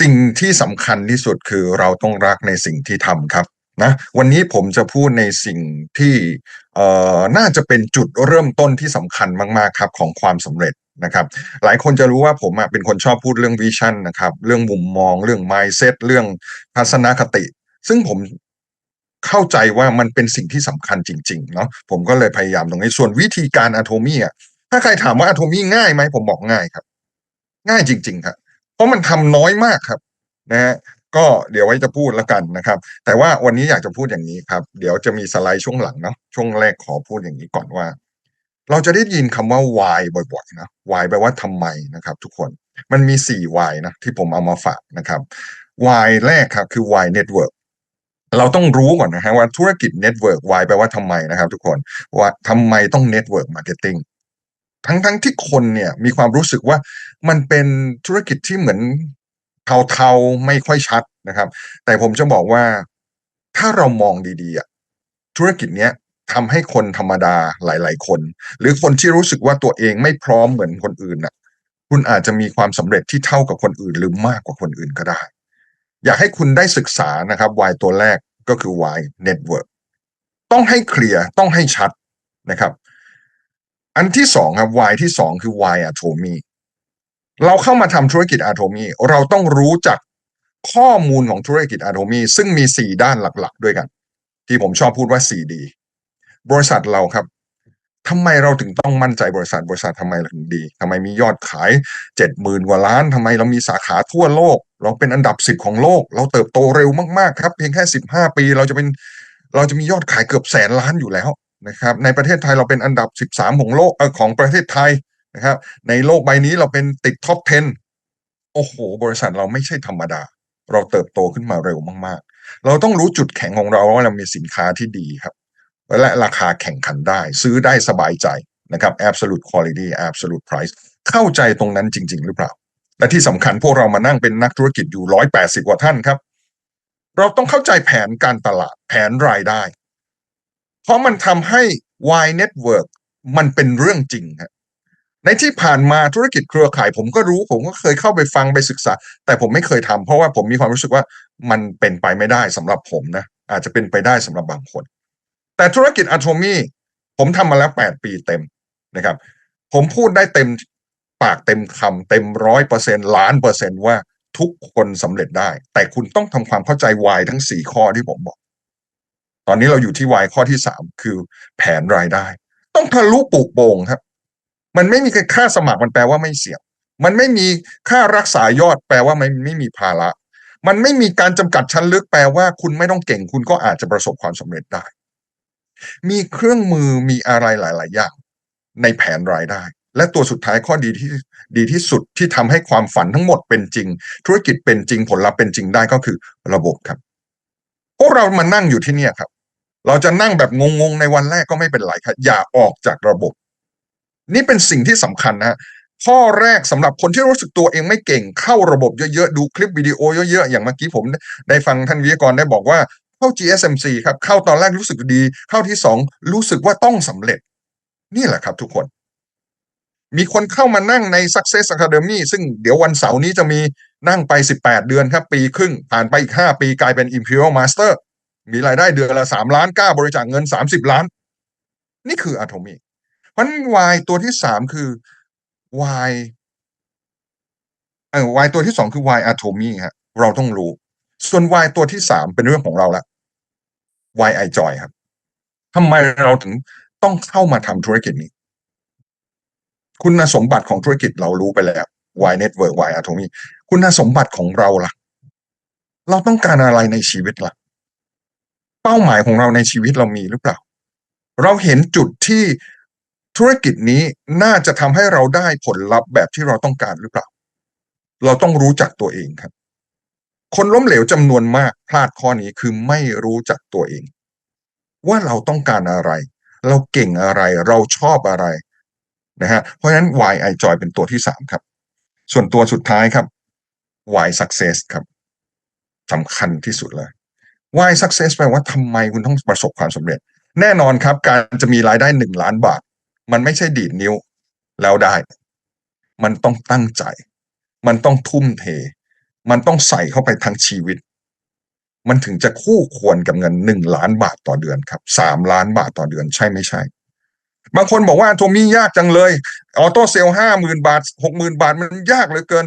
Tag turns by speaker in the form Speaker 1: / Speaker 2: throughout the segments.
Speaker 1: สิ่งที่สำคัญที่สุดคือเราต้องรักในสิ่งที่ทำครับนะวันนี้ผมจะพูดในสิ่งที่เอ่อน่าจะเป็นจุดเริ่มต้นที่สำคัญมาก ๆ ครับของความสำเร็จนะครับหลายคนจะรู้ว่าผมเป็นคนชอบพูดเรื่องวิชั่นนะครับเรื่องมุมมองเรื่อง mindset เรื่องทัศนคติ ซึ่งผมเข้าใจว่ามันเป็นสิ่งที่สำคัญจริงๆเนาะผมก็เลยพยายามตรงนี้ส่วนวิธีการอะโทมี่อะถ้าใครถามว่าอะโทมี่ง่ายไหมผมบอกง่ายครับ ง่ายจริง ๆ ครับ เพราะมันทำน้อยมากครับนะฮะก็เดี๋ยวไว้จะพูดแล้วกันนะครับ แต่ว่าวันนี้อยากจะพูดอย่างนี้ครับ เดี๋ยวจะมีสไลด์ช่วงหลังเนาะช่วงแรกขอพูดอย่างนี้ก่อนว่า เราจะได้ยินคำว่า why บ่อยๆนะ why แปลว่าทำไมนะครับ ทุกคนมันมีสี่ why นะที่ผมเอามาฝากนะครับ why แรกครับคือ why network เราต้องรู้ก่อนนะฮะว่าธุรกิจ network why แปลว่าทำไมนะครับทุกคนว่าทำไมต้อง network marketing ทั้งทั้งที่คนเนี่ยมีความรู้สึกว่ามันเป็นธุรกิจที่เหมือนเทาๆไม่ค่อยชัดนะครับ แต่ผมจะบอกว่าถ้าเรามองดีๆธุรกิจเนี้ยทำให้คนธรรมดาหลาย ๆ คน หรือคนที่รู้สึกว่าตัวเองไม่พร้อมเหมือนคนอื่นน่ะ คุณอาจจะมีความสำเร็จที่เท่ากับคนอื่น หรือมากกว่าคนอื่นก็ได้ อยากให้คุณได้ศึกษานะครับ Y ตัวแรกก็คือ Y network ต้องให้เคลียร์ต้องให้ชัดนะครับ อันที่สองครับ Y ที่สองคือ Y atomy เราเข้ามาทำธุรกิจ atomy เราต้องรู้จักข้อมูลของธุรกิจ atomy ซึ่งมีสี่ด้านหลัก ๆ ด้วยกัน ที่ผมชอบพูดว่า 4D บริษัทเราครับทำไมเราถึงต้องมั่นใจบริษัทบริษัททำไมถึงดีทำไมมียอดขายเจ็ดหมื่นกว่าล้านทำไมเรามีสาขาทั่วโลก เราเป็นอันดับสิบของโลก เราเติบโตเร็วมากๆ ครับ เพียงแค่สิบห้าปีเราจะเป็นเราจะมียอดขายเกือบแสนล้านอยู่แล้ว นะครับในประเทศไทยเราเป็นอันดับสิบสามของโลกเออของประเทศไทยนะครับในโลกใบนี้เราเป็นติดท็อป 10 โอ้โห บริษัทเราไม่ใช่ธรรมดา เราเติบโตขึ้นมาเร็วมาก ๆ เราต้องรู้จุดแข็งของเราว่าเรามีสินค้าที่ดีครับและราคาแข่งขันได้ ซื้อได้สบายใจนะครับ absolute quality absolute price เข้าใจตรงนั้นจริง ๆ หรือเปล่า และที่สำคัญพวกเรามานั่งเป็นนักธุรกิจอยู่ร้อยแปดสิบกว่าท่านครับ เราต้องเข้าใจแผนการตลาดแผนรายได้ เพราะมันทำให้ Y Network มันเป็นเรื่องจริงครับในที่ผ่านมาธุรกิจเครือข่าย ผมก็รู้ผมก็เคยเข้าไปฟังไปศึกษา แต่ผมไม่เคยทำเพราะว่าผมมีความรู้สึกว่ามันเป็นไปไม่ได้สำหรับผมนะอาจจะเป็นไปได้สำหรับบางคน แต่ธุรกิจอะโทมี่ผมทำมาแล้วแปดปีเต็มนะครับ ผมพูดได้เต็มปากเต็มคำเต็มร้อยเปอร์เซ็นล้านเปอร์เซ็นว่าทุกคนสำเร็จได้ แต่คุณต้องทำความเข้าใจวายทั้งสี่ข้อที่ผมบอก ตอนนี้เราอยู่ที่วายข้อที่สามคือแผนรายได้ ต้องทะลุปลูกโป่งครับ มันไม่มีค่าสมัครมันแปลว่าไม่เสี่ยงมันไม่มีค่ารักษายอดแปลว่าไม่ไม่มีภาระ มันไม่มีการจำกัดชั้นลึกแปลว่าคุณไม่ต้องเก่งคุณก็อาจจะประสบความสำเร็จได้ มีเครื่องมือมีอะไรหลาย ๆ อย่าง ในแผนรายได้ และตัวสุดท้ายข้อดีที่ดีที่สุดที่ทำให้ความฝันทั้งหมดเป็นจริง ธุรกิจเป็นจริงผลลัพธ์เป็นจริงได้ก็คือระบบครับพวกเรามานั่งอยู่ที่เนี่ยครับ เราจะนั่งแบบงงๆในวันแรกก็ไม่เป็นไรครับอย่าออกจากระบบ นี่เป็นสิ่งที่สำคัญนะข้อแรกสำหรับคนที่รู้สึกตัวเองไม่เก่งเข้าระบบเยอะๆ ดูคลิปวิดีโอเยอะๆ อย่างเมื่อกี้ผมได้ฟังท่านวิทยากรได้บอกว่าเข้า GSMC ครับเข้าตอนแรกรู้สึกดี เข้าที่สองรู้สึกว่าต้องสำเร็จ นี่แหละครับทุกคน มีคนเข้ามานั่งใน Success Academy ซึ่งเดี๋ยววันเสาร์นี้จะมีนั่งไป 18 เดือนครับ ปีครึ่งผ่านไปอีก 5 ปีกลายเป็น Imperial Master มีรายได้เดือนละ3ล้านกล้าบริจาคเงิน30ล้าน นี่คือ Atomy เพราะนั้น Y ตัวที่3คือ Y เออ Y ตัวที่2คือ Y Atomy ฮะเราต้องรู้ ส่วน Y ตัวที่3เป็นเรื่องของเราละ Y I Joy ครับทำไมเราถึงต้องเข้ามาทำธุรกิจนี้ คุณสมบัติของธุรกิจเรารู้ไปแล้ว Y Network Y Atomy คุณสมบัติของเราล่ะ เราต้องการอะไรในชีวิตล่ะ เป้าหมายของเราในชีวิตเรามีหรือเปล่า เราเห็นจุดที่ธุรกิจนี้น่าจะทำให้เราได้ผลลัพธ์แบบที่เราต้องการหรือเปล่า เราต้องรู้จักตัวเองครับ คนล้มเหลวจำนวนมากพลาดข้อนี้คือไม่รู้จักตัวเอง ว่าเราต้องการอะไร เราเก่งอะไร เราชอบอะไรนะฮะเพราะฉะนั้น why I joy เป็นตัวที่สามครับ ส่วนตัวสุดท้ายครับ why success ครับสำคัญที่สุดเลย why success แปลว่าทำไมคุณต้องประสบความสำเร็จ แน่นอนครับ การจะมีรายได้หนึ่งล้านบาท มันไม่ใช่ดีดนิ้วแล้วได้ มันต้องตั้งใจ มันต้องทุ่มเท มันต้องใส่เข้าไปทั้งชีวิต มันถึงจะคู่ควรกับเงินหนึ่งล้านบาทต่อเดือนครับสามล้านบาทต่อเดือนใช่ไม่ใช่ บางคนบอกว่าโทมี่ยากจังเลยออโต้เซลห้าหมื่นบาทหกหมื่นบาทมันยากเหลือเกิน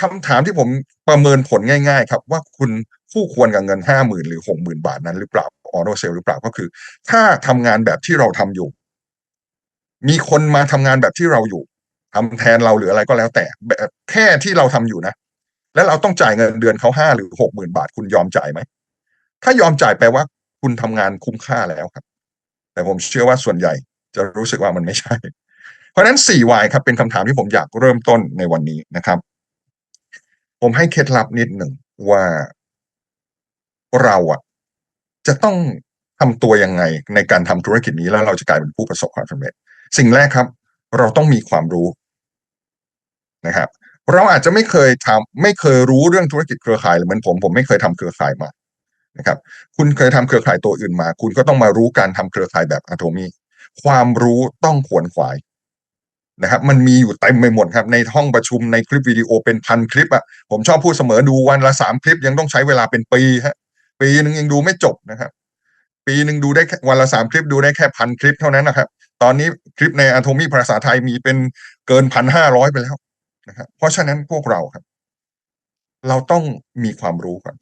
Speaker 1: คำถามที่ผมประเมินผลง่าย ๆ ครับ ว่าคุณ คู่ควรกับเงินห้าหมื่นหรือหกหมื่นบาทนั้นหรือเปล่าออโตเซลหรือเปล่าก็คือ ถ้าทำงานแบบที่เราทำอยู่ มีคนมาทำงานแบบที่เราอยู่ทำแทนเราหรืออะไรก็แล้ว แต่แบบแค่ที่เราทำอยู่นะ แล้วเราต้องจ่ายเงินเดือนเขาห้าหรือหกหมื่นบาทคุณยอมจ่ายไหมถ้ายอมจ่ายแปลว่าคุณทำงานคุ้มค่าแล้วครับ แต่ผมเชื่อว่าส่วนใหญ่ จะรู้สึกว่ามันไม่ใช่ เพราะฉะนั้น 4Y ครับเป็นคำถามที่ผมอยากเริ่มต้นในวันนี้นะครับ ผมให้เคล็ดลับนิดหนึ่งว่า เราอะจะต้องทำตัวยังไงในการทำธุรกิจนี้แล้วเราจะกลายเป็นผู้ประสบความสำเร็จ สิ่งแรกครับ เราต้องมีความรู้นะครับ เราอาจจะไม่เคยทำไม่เคยรู้เรื่องธุรกิจเครือข่ายเหมือนผมผมไม่เคยทำเครือข่ายมานะครับ คุณเคยทำเครือข่ายตัวอื่นมา คุณก็ต้องมารู้การทำเครือข่ายแบบอะโทมีความรู้ต้องขวนขวายนะครับ มันมีอยู่เต็มไปหมดครับ ในห้องประชุมในคลิปวิดีโอเป็นพันคลิปอะผมชอบพูดเสมอดูวันละสามคลิปยังต้องใช้เวลาเป็นปีฮะ ปีหนึ่งยังดูไม่จบนะครับ ปีหนึ่งดูได้วันละสามคลิปดูได้แค่พันคลิปเท่านั้นนะครับ ตอนนี้คลิปในอะโทมีภาษาไทยมีเป็นเกินพันห้าร้อยไปแล้วนะครับเพราะฉะนั้นพวกเราครับ เราต้องมีความรู้ก่อน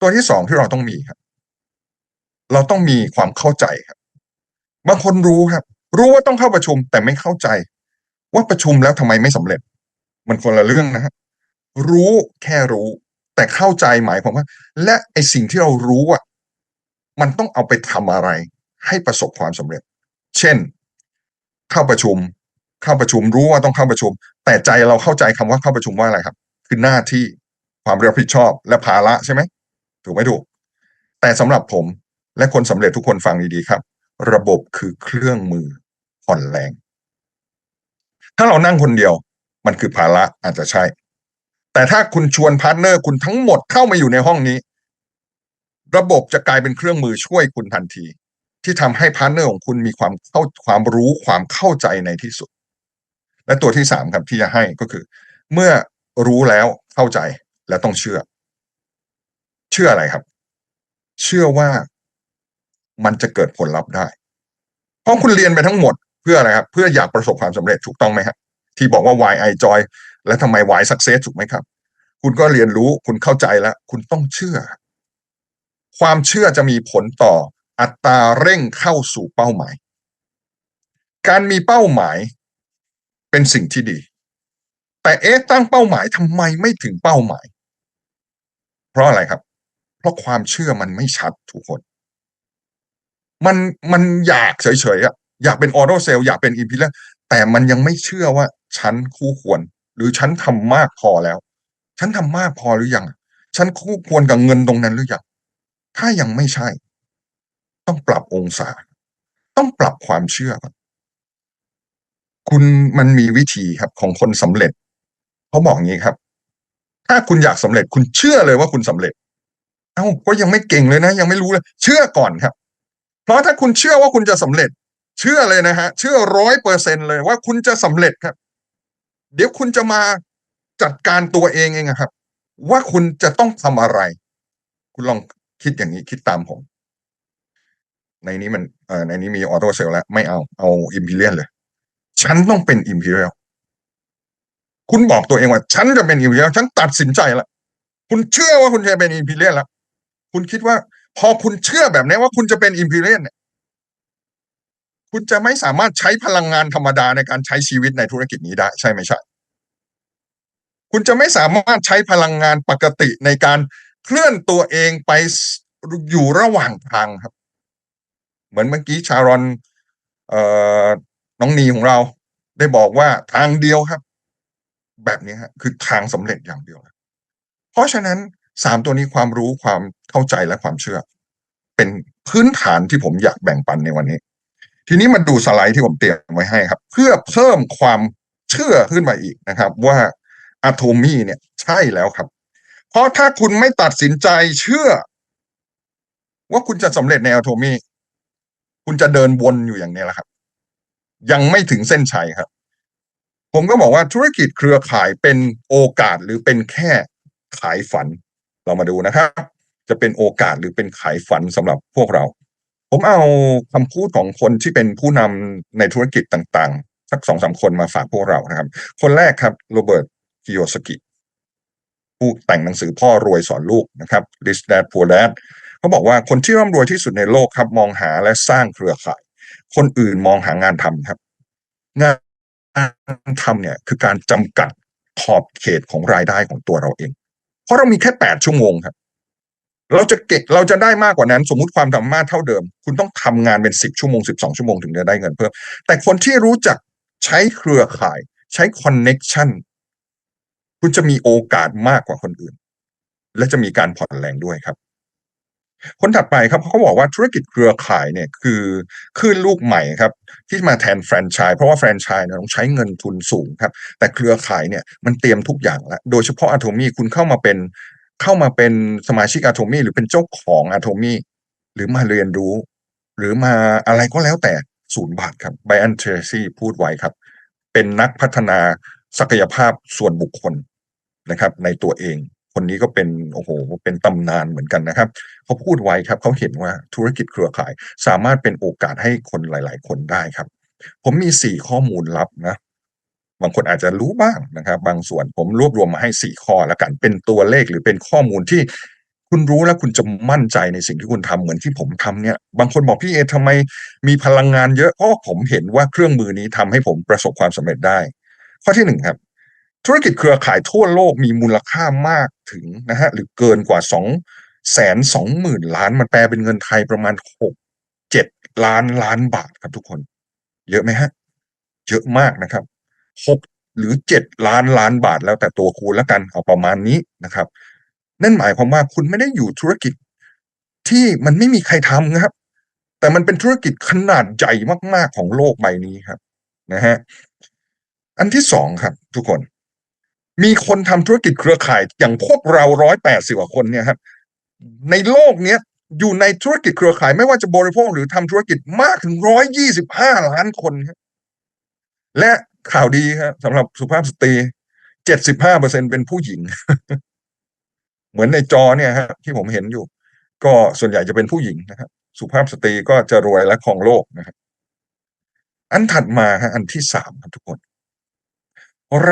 Speaker 1: ตัวที่สองที่เราต้องมีครับ เราต้องมีความเข้าใจครับบางคนรู้ครับ รู้ว่าต้องเข้าประชุมแต่ไม่เข้าใจ ว่าประชุมแล้วทำไมไม่สำเร็จ มันคนละเรื่องนะฮะรู้แค่รู้ แต่เข้าใจหมายความว่า และไอสิ่งที่เรารู้อะมันต้องเอาไปทำอะไร ให้ประสบความสำเร็จ เช่น เข้าประชุม เข้าประชุมรู้ว่าต้องเข้าประชุม แต่ใจเราเข้าใจคำว่าเข้าประชุมว่าอะไรครับ คือหน้าที่ความรับผิดชอบและภาระใช่ไหมถูกไหมถูก แต่สำหรับผมและคนสำเร็จทุกคนฟังดีๆครับ ระบบคือเครื่องมือผ่อนแรง ถ้าเรานั่งคนเดียว มันคือภาระอาจจะใช่ แต่ถ้าคุณชวนพาร์ทเนอร์คุณทั้งหมดเข้ามาอยู่ในห้องนี้ ระบบจะกลายเป็นเครื่องมือช่วยคุณทันที ที่ทำให้พาร์ทเนอร์ของคุณมีความเข้าความรู้ความเข้าใจในที่สุด และตัวที่สามครับที่จะให้ก็คือ เมื่อรู้แล้วเข้าใจและต้องเชื่อ เชื่ออะไรครับ เชื่อว่ามันจะเกิดผลลัพธ์ได้ เพราะคุณเรียนไปทั้งหมดเพื่ออะไรครับ เพื่ออยากประสบความสำเร็จถูกต้องไหมครับที่บอกว่า why I joy และทำไม why success ถูกไหมครับ คุณก็เรียนรู้คุณเข้าใจแล้ว คุณต้องเชื่อ ความเชื่อจะมีผลต่ออัตราเร่งเข้าสู่เป้าหมาย การมีเป้าหมายเป็นสิ่งที่ดี แต่เอ๊ะตั้งเป้าหมายทำไมไม่ถึงเป้าหมาย เพราะอะไรครับ เพราะความเชื่อมันไม่ชัดทุกคน มันมันอยากเฉยๆอะอยากเป็นออโตเซลอยากเป็นอินพิเลแต่มันยังไม่เชื่อว่าฉันคู่ควร หรือฉันทำมากพอแล้ว ฉันทำมากพอหรือยังฉันคู่ควรกับเงินตรงนั้นหรือยังถ้ายังไม่ใช่ ต้องปรับองศา ต้องปรับความเชื่อก่อนคุณมันมีวิธีครับของคนสำเร็จเขาบอกงี้ครับ ถ้าคุณอยากสำเร็จคุณเชื่อเลยว่าคุณสำเร็จ เอ้าก็ยังไม่เก่งเลยนะ ยังไม่รู้เลย เชื่อก่อนครับ เพราะถ้าคุณเชื่อว่าคุณจะสำเร็จ เชื่อเลยนะฮะ เชื่อร้อยเปอร์เซ็นเลยว่าคุณจะสำเร็จครับ เดี๋ยวคุณจะมาจัดการตัวเองเองครับ ว่าคุณจะต้องทำอะไร คุณลองคิดอย่างนี้คิดตามผม ในนี้มันเอ่อในนี้มีออโต้เซลแล้ว ไม่เอาเอาอิมพีเรียนเลย ฉันต้องเป็นอิมพีเรียลคุณบอกตัวเองว่า ฉันจะเป็นอิมพีเรียลฉันตัดสินใจแล้วคุณเชื่อว่าคุณจะเป็นอิมพีเรียลแล้ว คุณคิดว่า พอคุณเชื่อแบบนี้ว่าคุณจะเป็นอิมพีเรียลเนี่ย คุณจะไม่สามารถใช้พลังงานธรรมดาในการใช้ชีวิตในธุรกิจนี้ได้ใช่ไหมใช่ คุณจะไม่สามารถใช้พลังงานปกติในการเคลื่อนตัวเองไปอยู่ระหว่างทางครับ เหมือนเมื่อกี้ชารอนเอ่อน้องนีของเรา ได้บอกว่าทางเดียวครับ แบบนี้ฮะคือทางสำเร็จอย่างเดียว เพราะฉะนั้นสามตัวนี้ความรู้ความเข้าใจและความเชื่อ เป็นพื้นฐานที่ผมอยากแบ่งปันในวันนี้ ทีนี้มาดูสไลด์ที่ผมเตรียมไว้ให้ครับ เพื่อเพิ่มความเชื่อขึ้นมาอีกนะครับ ว่าอะโทมีเนี่ยใช่แล้วครับ เพราะถ้าคุณไม่ตัดสินใจเชื่อ ว่าคุณจะสำเร็จในอะโทมีคุณจะเดินวนอยู่อย่างนี้แหละครับ ยังไม่ถึงเส้นชัยครับ ผมก็บอกว่าธุรกิจเครือข่ายเป็นโอกาสหรือเป็นแค่ขายฝัน เรามาดูนะครับ จะเป็นโอกาสหรือเป็นขายฝันสำหรับพวกเรา ผมเอาคำพูดของคนที่เป็นผู้นำในธุรกิจต่างๆ สักสองสามคนมาฝากพวกเรานะครับ คนแรกครับโรเบิร์ตกิโยสกิผู้แต่งหนังสือพ่อรวยสอนลูกนะครับ Rich Dad Poor Dad เขาบอกว่าคนที่ร่ำรวยที่สุดในโลกครับ มองหาและสร้างเครือข่าย คนอื่นมองหางานทำครับ งานทำเนี่ยคือการจำกัดขอบเขตของรายได้ของตัวเราเอง เพราะเรามีแค่แปดชั่วโมงครับ เราจะเก็บเราจะได้มากกว่านั้น สมมุติความสามารถเท่าเดิม คุณต้องทำงานเป็นสิบชั่วโมงสิบสองชั่วโมงถึงจะได้เงินเพิ่ม แต่คนที่รู้จักใช้เครือข่าย ใช้คอนเน็ชันคุณจะมีโอกาสมากกว่าคนอื่น และจะมีการผ่อนแรงด้วยครับ คนถัดไปครับเขาบอกว่าธุรกิจเครือข่ายเนี่ยคือคลื่นลูกใหม่ครับ ที่มาแทนแฟรนไชส์เพราะว่าแฟรนไชส์เนี่ยต้องใช้เงินทุนสูงครับ แต่เครือข่ายเนี่ยมันเตรียมทุกอย่างแล้วโดยเฉพาะอะโทมี่คุณเข้ามาเป็น เข้ามาเป็นสมาชิกอะโทมี่หรือเป็นเจ้าของอะโทมี่หรือมาเรียนรู้ หรือมาอะไรก็แล้วแต่ศูนย์บาทครับไบอันเทรซี่พูดไว้ครับ เป็นนักพัฒนาศักยภาพส่วนบุคคลนะครับ ในตัวเอง คนนี้ก็เป็นโอ้โหเป็นตำนานเหมือนกันนะครับเขาพูดไว้ครับเขาเห็นว่าธุรกิจเครือข่าย สามารถเป็นโอกาสให้คนหลาย ๆ คนได้ครับ ผมมีสี่ข้อมูลลับนะ บางคนอาจจะรู้บ้างนะครับ บางส่วนผมรวบรวมมาให้สี่ข้อแล้วกันเป็นตัวเลขหรือเป็นข้อมูลที่คุณรู้แล้วคุณจะมั่นใจในสิ่งที่คุณทำเหมือนที่ผมทำเนี่ย บางคนบอกพี่เอทำไมมีพลังงานเยอะเพราะผมเห็นว่าเครื่องมือนี้ทำให้ผมประสบความสำเร็จได้ ข้อที่หนึ่งครับ ธุรกิจเครือข่ายทั่วโลกมีมูลค่ามากถึงนะฮะหรือเกินกว่าสองแสนสองหมื่นล้านมันแปลเป็นเงินไทยประมาณหกเจ็ดล้านล้านบาทครับทุกคน เยอะไหมฮะ เยอะมากนะครับ หกหรือเจ็ดล้านล้านบาทแล้วแต่ตัวคูณแล้วกันเอาประมาณนี้นะครับ นั่นหมายความว่าคุณไม่ได้อยู่ธุรกิจที่มันไม่มีใครทำนะครับ แต่มันเป็นธุรกิจขนาดใหญ่มากๆของโลกใบนี้ครับนะฮะอันที่สองครับ ทุกคน มีคนทำธุรกิจเครือข่ายอย่างพวกเราร้อยแปดสิบกว่าคนเนี่ยครับ ในโลกเนี้ยอยู่ในธุรกิจเครือข่ายไม่ว่าจะบริโภคหรือทำธุรกิจมากถึงร้อยยี่สิบห้าล้านคนครับและ ข่าวดีครับสำหรับสุภาพสตรีเจ็ดสิบห้าเปอร์เซ็นเป็นผู้หญิง เหมือนในจอเนี่ยฮะที่ผมเห็นอยู่ ก็ส่วนใหญ่จะเป็นผู้หญิงนะครับสุภาพสตรีก็จะรวยและครองโลกนะครับอันถัดมาฮะอันที่สามครับทุกคน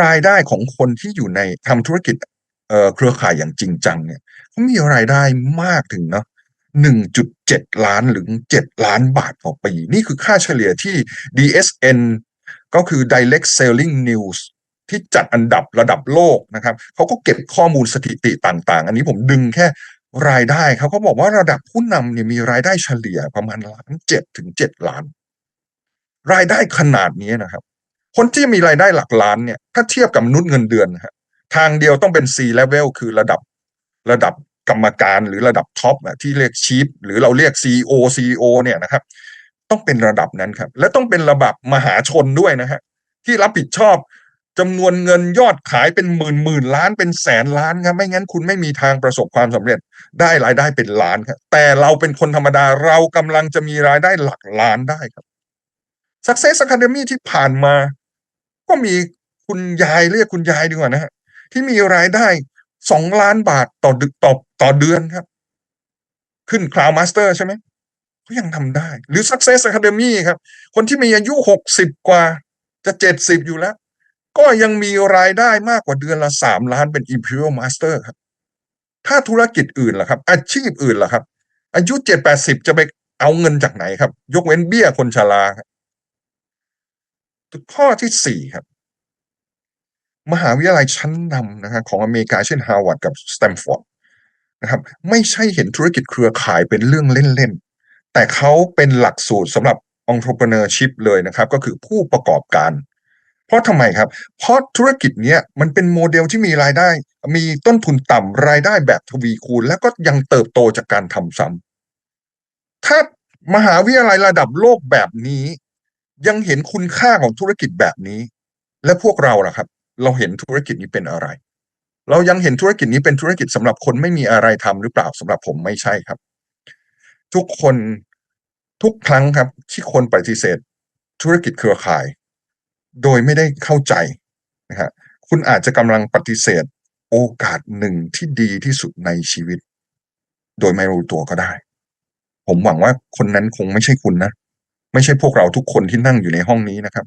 Speaker 1: รายได้ของคนที่อยู่ในทำธุรกิจเอ่อเครือข่ายอย่างจริงจังเนี่ยเขามีรายได้มากถึงเนาะหนึ่งจุดเจ็ดล้านหรือเจ็ดล้านบาทต่อปี นี่คือค่าเฉลี่ยที่ DSN ก็คือ Direct Selling News ที่จัดอันดับระดับโลกนะครับเขาก็เก็บข้อมูลสถิติต่าง ๆ อันนี้ผมดึงแค่รายได้เขาก็บอกว่าระดับผู้นำเนี่ยมีรายได้เฉลี่ยประมาณล้านเจ็ดถึงเจ็ดล้าน รายได้ขนาดนี้นะครับ คนที่มีรายได้หลักล้านเนี่ย ถ้าเทียบกับมนุษย์เงินเดือนนะฮะทางเดียวต้องเป็น C level คือระดับระดับกรรมการหรือระดับท็อปที่เรียกชีฟหรือเราเรียก CEO CEO เนี่ยนะครับ ต้องเป็นระดับนั้นครับ และต้องเป็นระดับมหาชนด้วยนะฮะที่รับผิดชอบจำนวนเงินยอดขายเป็นหมื่นหมื่นล้านเป็นแสนล้านครับไม่งั้นคุณไม่มีทางประสบความสำเร็จ ได้รายได้เป็นล้านครับแต่เราเป็นคนธรรมดาเรากำลังจะมีรายได้หลักล้านได้ครับ Success Academy ที่ผ่านมา ก็มีคุณยายเรียกคุณยายดีกว่านะฮะที่มีรายได้สองล้านบาทต่อดึกต่อต่อเดือนครับ ขึ้นคลาวมาสเตอร์ใช่ไหม เขายังทำได้ หรือ Success Academy ครับ คนที่มีอายุหกสิบกว่าจะเจ็ดสิบอยู่แล้ว ก็ยังมีรายได้มากกว่าเดือนละสามล้านเป็น Imperial Master ครับ ถ้าธุรกิจอื่นล่ะครับ อาชีพอื่นล่ะครับ อายุเจ็ดแปดสิบจะไปเอาเงินจากไหนครับ ยกเว้นเบี้ยคนชราครับข้อที่สี่ครับ มหาวิทยาลัยชั้นนำนะครับของอเมริกาเช่นฮาร์วาร์ดกับสแตมฟอร์ดนะครับ ไม่ใช่เห็นธุรกิจเครือข่ายเป็นเรื่องเล่น แต่เขาเป็นหลักสูตรสำหรับ entrepreneurship เลยนะครับ ก็คือผู้ประกอบการ เพราะทำไมครับ เพราะธุรกิจเนี้ยมันเป็นโมเดลที่มีรายได้ มีต้นทุนต่ำรายได้แบบทวีคูณ แล้วก็ยังเติบโตจากการทำซ้ำถ้ามหาวิทยาลัยระดับโลกแบบนี้ ยังเห็นคุณค่าของธุรกิจแบบนี้ และพวกเราล่ะครับ เราเห็นธุรกิจนี้เป็นอะไร เรายังเห็นธุรกิจนี้เป็นธุรกิจสำหรับคนไม่มีอะไรทำหรือเปล่าสำหรับผมไม่ใช่ครับ ทุกคนทุกครั้งครับ ที่คนปฏิเสธ ธุรกิจเครือข่าย โดยไม่ได้เข้าใจนะฮะคุณอาจจะกำลังปฏิเสธ โอกาสหนึ่งที่ดีที่สุดในชีวิต โดยไม่รู้ตัวก็ได้ ผมหวังว่าคนนั้นคงไม่ใช่คุณนะไม่ใช่พวกเราทุกคนที่นั่งอยู่ในห้องนี้นะครับ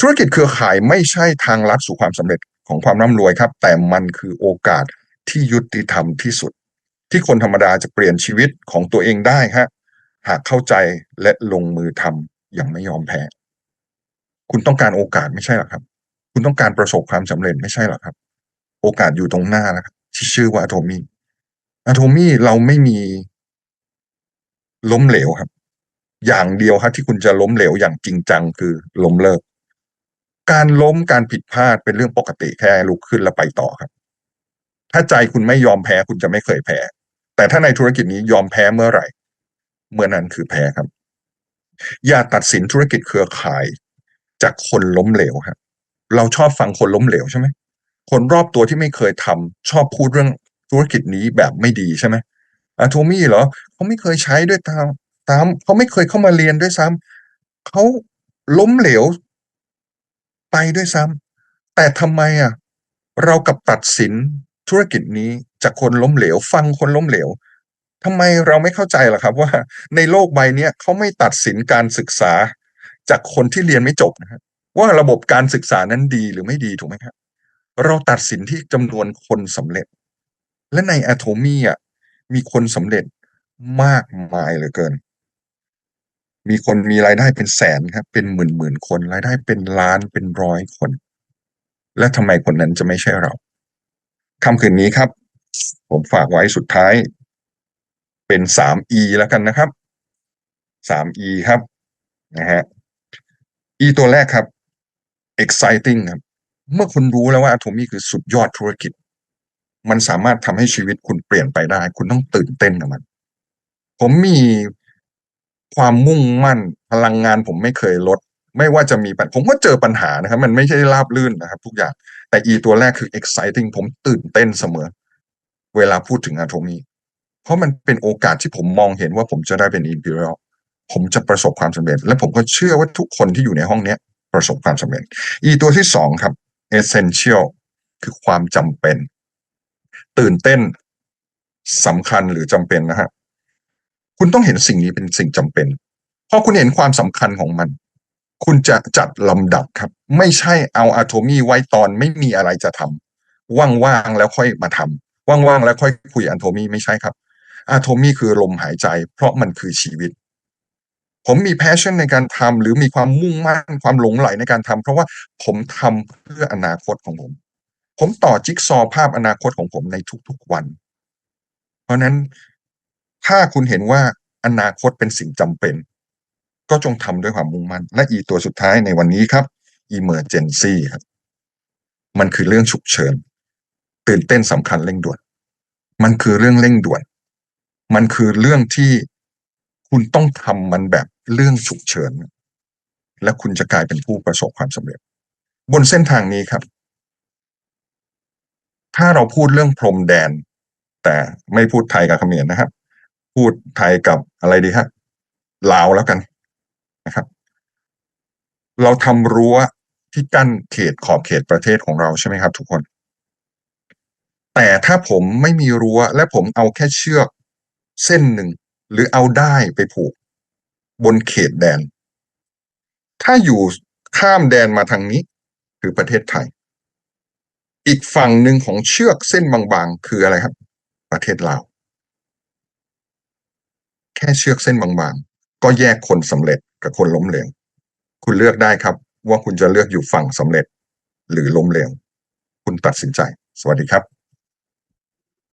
Speaker 1: ธุรกิจเครือข่ายไม่ใช่ทางลัดสู่ความสำเร็จของความร่ำรวยครับ แต่มันคือโอกาสที่ยุติธรรมที่สุด ที่คนธรรมดาจะเปลี่ยนชีวิตของตัวเองได้ฮะหากเข้าใจและลงมือทำอย่างไม่ยอมแพ้คุณต้องการโอกาสไม่ใช่หรอครับ คุณต้องการประสบความสำเร็จไม่ใช่หรอครับ โอกาสอยู่ตรงหน้าแล้วครับที่ชื่อว่าอะโทมี่อะโทมี่เราไม่มีล้มเหลวครับ อย่างเดียวครับที่คุณจะล้มเหลวอย่างจริงจังคือล้มเลิก การล้มการผิดพลาดเป็นเรื่องปกติแค่ลุกขึ้นแล้วไปต่อครับ ถ้าใจคุณไม่ยอมแพ้คุณจะไม่เคยแพ้ แต่ถ้าในธุรกิจนี้ยอมแพ้เมื่อไหร่ เมื่อนั้นคือแพ้ครับ อย่าตัดสินธุรกิจเครือข่าย จากคนล้มเหลวครับเราชอบฟังคนล้มเหลวใช่ไหมคนรอบตัวที่ไม่เคยทำชอบพูดเรื่องธุรกิจนี้แบบไม่ดีใช่ไหมอะโทมี่เหรอเขาไม่เคยใช้ด้วยตาม ตามเขาไม่เคยเข้ามาเรียนด้วยซ้ำเขาล้มเหลว ไปด้วยซ้ำแต่ทำไมอะ เรากับตัดสิน ธุรกิจนี้จากคนล้มเหลว ฟังคนล้มเหลวทำไมเราไม่เข้าใจล่ะครับว่าในโลกใบนี้เขาไม่ตัดสินการศึกษา จากคนที่เรียนไม่จบนะฮะว่าระบบการศึกษานั้นดีหรือไม่ดีถูกไหมครับเราตัดสินที่จำนวนคนสำเร็จ และในอะโทมี่อะมีคนสำเร็จมากมายเหลือเกิน มีคนมีรายได้เป็นแสนครับ เป็นหมื่นหมื่นคน รายได้เป็นล้านเป็นร้อยคน และทำไมคนนั้นจะไม่ใช่เรา คำคืนนี้ครับ ผมฝากไว้สุดท้าย เป็นสาม E แล้วกันนะครับสาม E ครับนะฮะ E ตัวแรกครับ exciting ครับ เมื่อคุณรู้แล้วว่าอะโทมี่คือสุดยอดธุรกิจ มันสามารถทำให้ชีวิตคุณเปลี่ยนไปได้ คุณต้องตื่นเต้นกับมัน ผมมีความมุ่งมั่นพลังงานผมไม่เคยลด ไม่ว่าจะมีปัญผมก็เจอปัญหานะครับ มันไม่ใช่ราบลื่นนะครับ ทุกอย่าง แต่ E ตัวแรกคือ exciting ผมตื่นเต้นเสมอ เวลาพูดถึงอะโทมีเพราะมันเป็นโอกาสที่ผมมองเห็นว่าผมจะได้เป็น imperial ผมจะประสบความสำเร็จ และผมก็เชื่อว่าทุกคนที่อยู่ในห้องนี้ประสบความสำเร็จอีตัวที่สองครับ essential คือความจำเป็น ตื่นเต้นสำคัญหรือจำเป็นนะฮะคุณต้องเห็นสิ่งนี้เป็นสิ่งจำเป็นพอคุณเห็นความสำคัญของมัน คุณจะจัดลำดับครับ ไม่ใช่เอาอะโทมีไว้ตอนไม่มีอะไรจะทำว่างๆแล้วค่อยมาทำว่างๆแล้วค่อยคุยอะโทมีไม่ใช่ครับอะโทมีคือลมหายใจ เพราะมันคือชีวิต ผมมีแพชชั่นในการทำหรือมีความมุ่งมั่นความหลงไหลในการทำเพราะว่าผมทำเพื่ออนาคตของผม ผมต่อจิ๊กซอว์ภาพอนาคตของผมในทุกๆวัน เพราะนั้นถ้าคุณเห็นว่าอนาคตเป็นสิ่งจำเป็น ก็จงทำด้วยความมุ่งมั่นและอีตัวสุดท้ายในวันนี้ครับ emergency ครับ มันคือเรื่องฉุกเฉิน ตื่นเต้นสำคัญเร่งด่วน มันคือเรื่องเร่งด่วน มันคือเรื่องที่คุณต้องทำมันแบบเรื่องฉุกเฉิน และคุณจะกลายเป็นผู้ประสบความสำเร็จ บนเส้นทางนี้ครับ ถ้าเราพูดเรื่องพรมแดน แต่ไม่พูดไทยกับเขมรนะครับ พูดไทยกับอะไรดีครับลาวแล้วกัน นะครับ เราทำรั้วที่กั้นเขตขอบเขตประเทศของเราใช่ไหมครับ ทุกคน แต่ถ้าผมไม่มีรั้ว และผมเอาแค่เชือกเส้นหนึ่ง หรือเอาได้ไปผูก บนเขตแดน ถ้าอยู่ข้ามแดนมาทางนี้ คือประเทศไทย อีกฝั่งหนึ่งของเชือกเส้นบางๆ คืออะไรครับ ประเทศลาวแค่เชือกเส้นบางๆ ก็แยกคนสำเร็จ กับคนล้มเหลว คุณเลือกได้ครับ ว่าคุณจะเลือกอยู่ฝั่งสำเร็จ หรือล้มเหลว คุณตัดสินใจ สวัสดีครับ